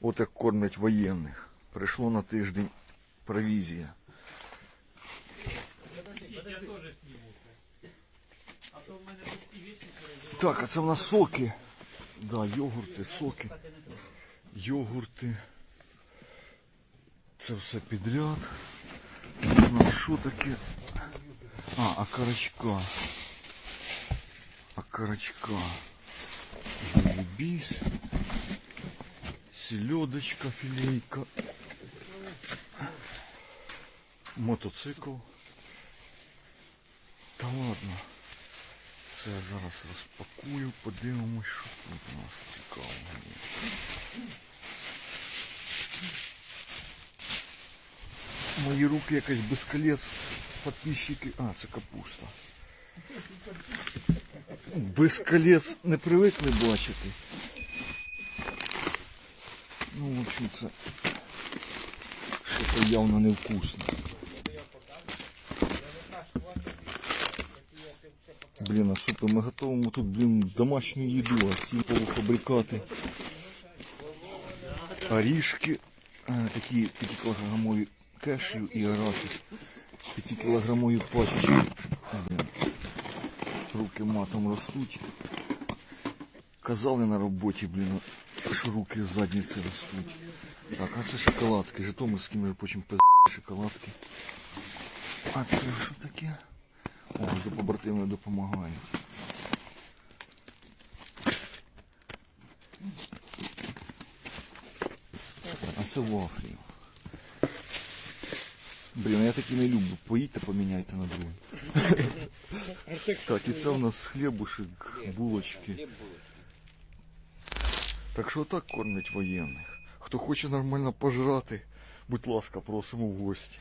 От як кормлять воєнних. Прийшло на тиждень провізія. Так, а це в нас соки. Да, йогурти, соки. Йогурти. Це все підряд. Ну, що таке? А, окорочка. Окорочка. Біс. Селедочка, філейка. Мотоцикл. Та ладно. Це я зараз розпакую, подивимось, що тут у нас цікавого. Мої руки якась без колець, підписчики. А, це капуста. Без колець не привикли бачити. В це щось явно невкусно. Блін, а супи, ми готуємо тут, блін, домашню їду, а ці полуфабрикати. Орішки, е, такі 5-кілограмові кешю і арахіс. 5-кілограмові пачечки. Руки матом ростуть. Казали на роботі, блін, що руки з задниці ростуть. Так, а це шоколадки, житомирські, ми потім пиз шоколадки. А це що таке? О, вже побратими допомагають. А це вафлі. Блін, я такі не люблю. Поїдьте, поміняйте на другий. Так, і це у нас хлібушек, булочки. Так що так кормять воєнних. Хто хоче нормально пожрати, будь ласка, просимо в гості.